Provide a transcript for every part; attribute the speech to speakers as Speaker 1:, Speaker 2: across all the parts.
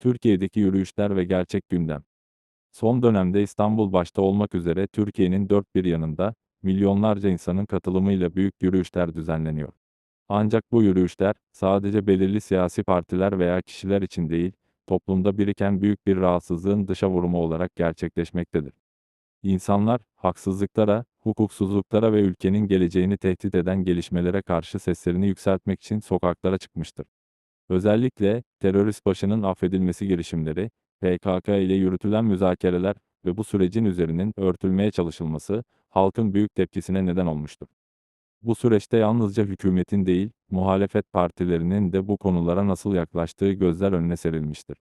Speaker 1: Türkiye'deki yürüyüşler ve gerçek gündem. Son dönemde İstanbul başta olmak üzere Türkiye'nin dört bir yanında, milyonlarca insanın katılımıyla büyük yürüyüşler düzenleniyor. Ancak bu yürüyüşler, sadece belirli siyasi partiler veya kişiler için değil, toplumda biriken büyük bir rahatsızlığın dışa vurumu olarak gerçekleşmektedir. İnsanlar, haksızlıklara, hukuksuzluklara ve ülkenin geleceğini tehdit eden gelişmelere karşı seslerini yükseltmek için sokaklara çıkmıştır. Özellikle, terörist başının affedilmesi girişimleri, PKK ile yürütülen müzakereler ve bu sürecin üzerinin örtülmeye çalışılması, halkın büyük tepkisine neden olmuştur. Bu süreçte yalnızca hükümetin değil, muhalefet partilerinin de bu konulara nasıl yaklaştığı gözler önüne serilmiştir.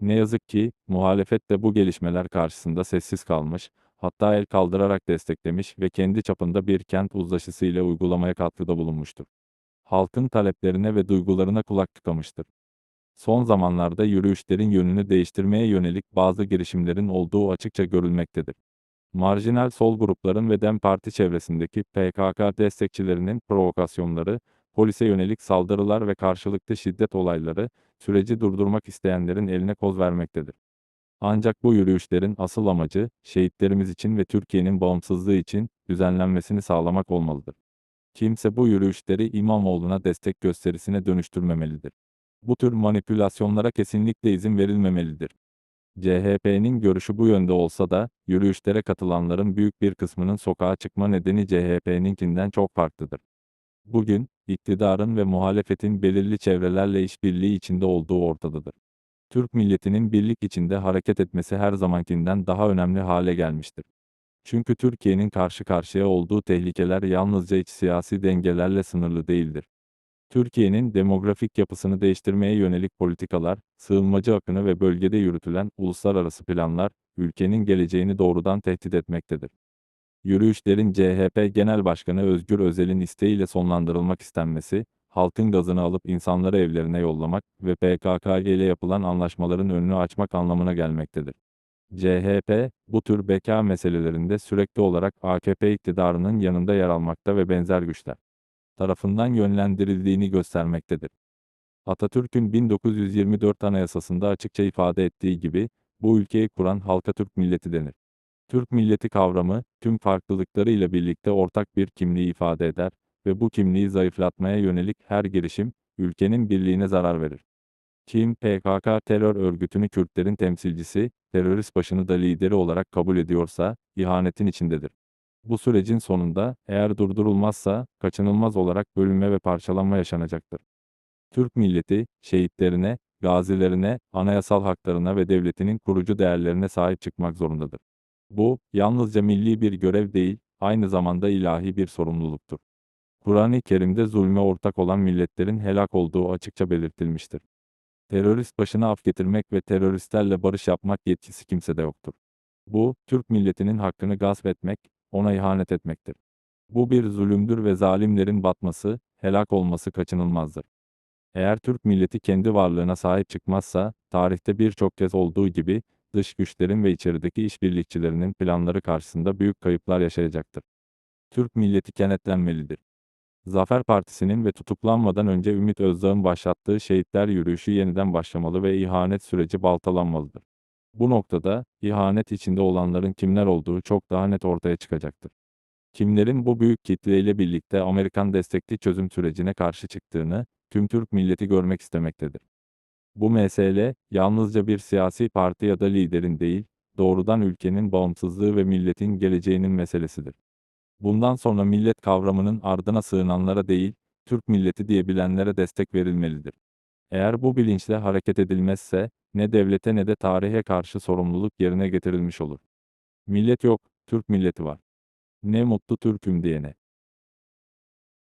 Speaker 1: Ne yazık ki, muhalefet de bu gelişmeler karşısında sessiz kalmış, hatta el kaldırarak desteklemiş ve kendi çapında bir kent uzlaşısı ile uygulamaya katkıda bulunmuştur. Halkın taleplerine ve duygularına kulak tıkamıştır. Son zamanlarda yürüyüşlerin yönünü değiştirmeye yönelik bazı girişimlerin olduğu açıkça görülmektedir. Marjinal sol grupların ve DEM Parti çevresindeki PKK destekçilerinin provokasyonları, polise yönelik saldırılar ve karşılıklı şiddet olayları, süreci durdurmak isteyenlerin eline koz vermektedir. Ancak bu yürüyüşlerin asıl amacı, şehitlerimiz için ve Türkiye'nin bağımsızlığı için düzenlenmesini sağlamak olmalıdır. Kimse bu yürüyüşleri İmamoğlu'na destek gösterisine dönüştürmemelidir. Bu tür manipülasyonlara kesinlikle izin verilmemelidir. CHP'nin görüşü bu yönde olsa da, yürüyüşlere katılanların büyük bir kısmının sokağa çıkma nedeni CHP'ninkinden çok farklıdır. Bugün, iktidarın ve muhalefetin belirli çevrelerle işbirliği içinde olduğu ortadadır. Türk milletinin birlik içinde hareket etmesi her zamankinden daha önemli hale gelmiştir. Çünkü Türkiye'nin karşı karşıya olduğu tehlikeler yalnızca iç siyasi dengelerle sınırlı değildir. Türkiye'nin demografik yapısını değiştirmeye yönelik politikalar, sığınmacı akını ve bölgede yürütülen uluslararası planlar, ülkenin geleceğini doğrudan tehdit etmektedir. Yürüyüşlerin CHP Genel Başkanı Özgür Özel'in isteğiyle sonlandırılmak istenmesi, halkın gazını alıp insanları evlerine yollamak ve PKK ile yapılan anlaşmaların önünü açmak anlamına gelmektedir. CHP, bu tür beka meselelerinde sürekli olarak AKP iktidarının yanında yer almakta ve benzer güçler tarafından yönlendirildiğini göstermektedir. Atatürk'ün 1924 Anayasası'nda açıkça ifade ettiği gibi, bu ülkeyi kuran halka Türk milleti denir. Türk milleti kavramı, tüm farklılıklarıyla birlikte ortak bir kimliği ifade eder ve bu kimliği zayıflatmaya yönelik her girişim, ülkenin birliğine zarar verir. Kim PKK terör örgütünü Kürtlerin temsilcisi, terörist başını da lideri olarak kabul ediyorsa, ihanetin içindedir. Bu sürecin sonunda, eğer durdurulmazsa, kaçınılmaz olarak bölünme ve parçalanma yaşanacaktır. Türk milleti, şehitlerine, gazilerine, anayasal haklarına ve devletinin kurucu değerlerine sahip çıkmak zorundadır. Bu, yalnızca milli bir görev değil, aynı zamanda ilahi bir sorumluluktur. Kur'an-ı Kerim'de zulme ortak olan milletlerin helak olduğu açıkça belirtilmiştir. Terörist başına af getirmek ve teröristlerle barış yapmak yetkisi kimsede yoktur. Bu, Türk milletinin hakkını gasp etmek, ona ihanet etmektir. Bu bir zulümdür ve zalimlerin batması, helak olması kaçınılmazdır. Eğer Türk milleti kendi varlığına sahip çıkmazsa, tarihte birçok kez olduğu gibi, dış güçlerin ve içerideki işbirlikçilerinin planları karşısında büyük kayıplar yaşayacaktır. Türk milleti kenetlenmelidir. Zafer Partisi'nin ve tutuklanmadan önce Ümit Özdağ'ın başlattığı şehitler yürüyüşü yeniden başlamalı ve ihanet süreci baltalanmalıdır. Bu noktada, ihanet içinde olanların kimler olduğu çok daha net ortaya çıkacaktır. Kimlerin bu büyük kitleyle birlikte Amerikan destekli çözüm sürecine karşı çıktığını, tüm Türk milleti görmek istemektedir. Bu mesele, yalnızca bir siyasi parti ya da liderin değil, doğrudan ülkenin bağımsızlığı ve milletin geleceğinin meselesidir. Bundan sonra millet kavramının ardına sığınanlara değil, Türk milleti diyebilenlere destek verilmelidir. Eğer bu bilinçle hareket edilmezse, ne devlete ne de tarihe karşı sorumluluk yerine getirilmiş olur. Millet yok, Türk milleti var. Ne mutlu Türk'üm diyene.